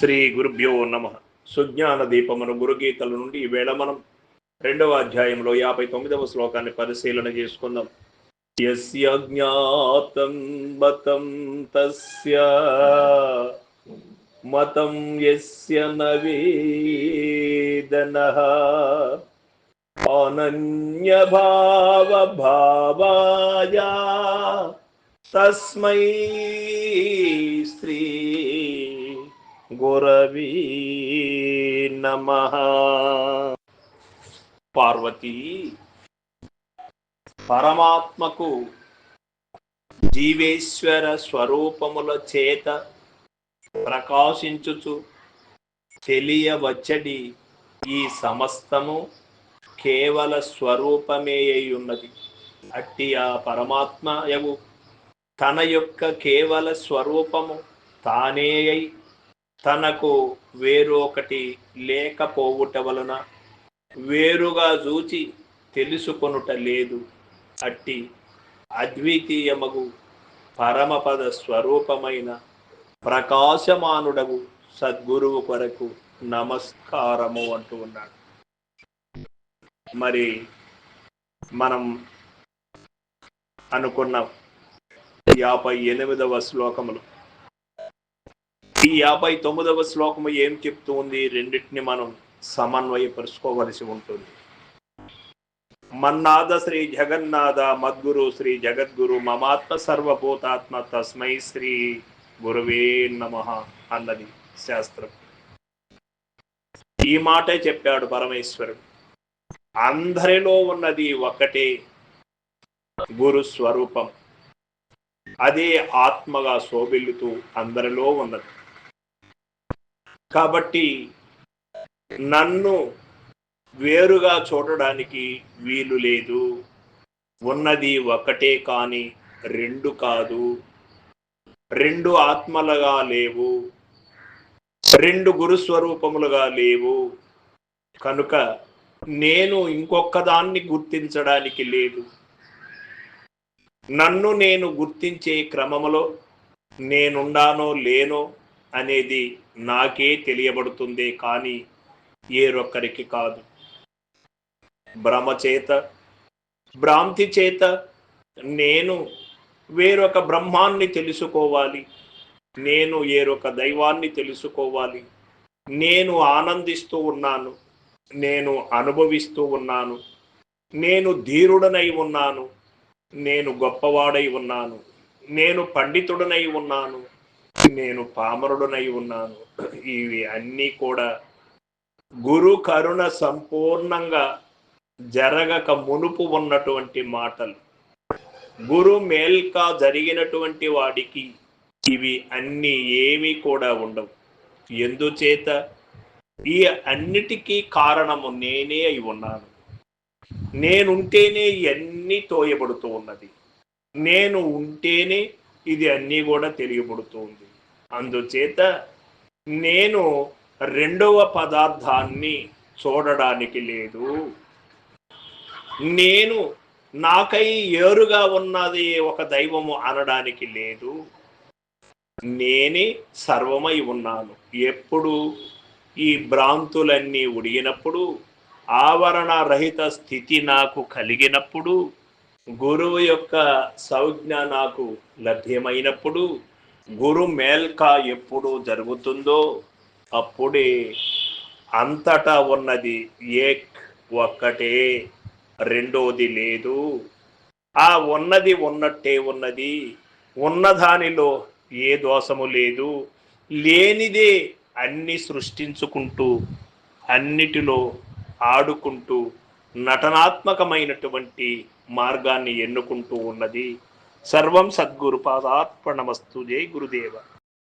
శ్రీ గురుభ్యో నమ. సుజ్ఞాన దీపమును గురుగీతల నుండి ఈవేళ మనం రెండవ అధ్యాయంలో యాభై తొమ్మిదవ శ్లోకాన్ని పరిశీలన చేసుకుందాం. యస్య జ్ఞాతం మతం తస్య మతం యస్య నవేదన. అనన్యభావ భావాయ తస్మై శ్రీ గురవీ నమ. పార్వతీ పరమాత్మకు జీవేశ్వర స్వరూపముల చేత ప్రకాశించుచు తెలియవచ్చడి ఈ సమస్తము కేవల స్వరూపమే అయి ఉన్నది అట్టి ఆ పరమాత్మయవు తన యొక్క కేవల స్వరూపము తానే అయి తనకు వేరు ఒకటి లేకపోవుట వలన వేరుగా చూచి తెలుసుకొనుట లేదు. అట్టి అద్వితీయమగు పరమపద స్వరూపమైన ప్రకాశమానుడగు సద్గురువు కొరకు నమస్కారము అంటూ ఉన్నాడు. మరి మనం అనుకున్న యాభై ఎనిమిదవ శ్లోకములు ఈ యాభై తొమ్మిదవ శ్లోకము ఏం చెప్తూ ఉంది? రెండింటిని మనం సమన్వయపరుచుకోవలసి ఉంటుంది. మన్నాద శ్రీ జగన్నాథ మద్గురు శ్రీ జగద్గురు మమాత్మ సర్వభూతాత్మ తస్మై శ్రీ గురువే నమ అన్నది శాస్త్రం. ఈ మాటే చెప్పాడు పరమేశ్వరుడు. అందరిలో ఉన్నది ఒకటే గురు స్వరూపం. అదే ఆత్మగా శోభిల్లుతూ అందరిలో ఉన్నది. కాబట్టి నన్ను వేరుగా చూడడానికి వీలు లేదు. ఉన్నది ఒకటే కానీ రెండు కాదు. రెండు ఆత్మలుగా లేవు. రెండు గురుస్వరూపములుగా లేవు. కనుక నేను ఇంకొకదాన్ని గుర్తించడానికి లేదు. నన్ను నేను గుర్తించే క్రమములో నేనుండానో లేనో అనేది నాకే తెలియబడుతుంది కానీ ఏరొక్కరికి కాదు. భ్రమ చేత భ్రాంతి చేత నేను వేరొక బ్రహ్మాన్ని తెలుసుకోవాలి. నేను ఏరొక దైవాన్ని తెలుసుకోవాలి. నేను ఆనందిస్తూ ఉన్నాను. నేను అనుభవిస్తూ ఉన్నాను. నేను ధీరుడనై ఉన్నాను. నేను గొప్పవాడై ఉన్నాను. నేను పండితుడనై ఉన్నాను. నేను పామరుడునై ఉన్నాను. ఇవి అన్నీ కూడా గురు కరుణ సంపూర్ణంగా జరగక మునుపు ఉన్నటువంటి మాటలు. గురు మేల్కా జరిగినటువంటి వాడికి ఇవి అన్నీ ఏమీ కూడా ఉండవు. ఎందుచేత? ఈ అన్నిటికీ కారణము నేనే అయి ఉన్నాను. నేనుంటేనే ఇవన్నీ తోయబడుతూ ఉన్నది. నేను ఉంటేనే ఇది అన్నీ కూడా తెలియబడుతుంది. అందుచేత నేను రెండవ పదార్థాన్ని చూడడానికి లేదు. నేను నాకై ఏరుగా ఉన్నది ఒక దైవము అనడానికి లేదు. నేనే సర్వమై ఉన్నాను. ఎప్పుడు ఈ భ్రాంతులన్నీ ఉడిగినప్పుడు ఆవరణ రహిత స్థితి నాకు కలిగినప్పుడు గురువు యొక్క సంజ్ఞ నాకు లభ్యమైనప్పుడు గురు మేల్కా ఎప్పుడు జరుగుతుందో అప్పుడే అంతటా ఉన్నది ఏక్ ఒక్కటే రెండోది లేదు. ఆ ఉన్నది ఉన్నట్టే ఉన్నది ఉన్నదానిలో ఏ దోషము లేదు. లేనిదే అన్ని సృష్టించుకుంటూ అన్నిటిలో ఆడుకుంటూ నటనాత్మకమైనటువంటి మార్గాన్ని ఎన్నుకుంటూ ఉన్నది. సర్వం సద్గురు పాదార్పణమస్తు. జై గురుదేవ.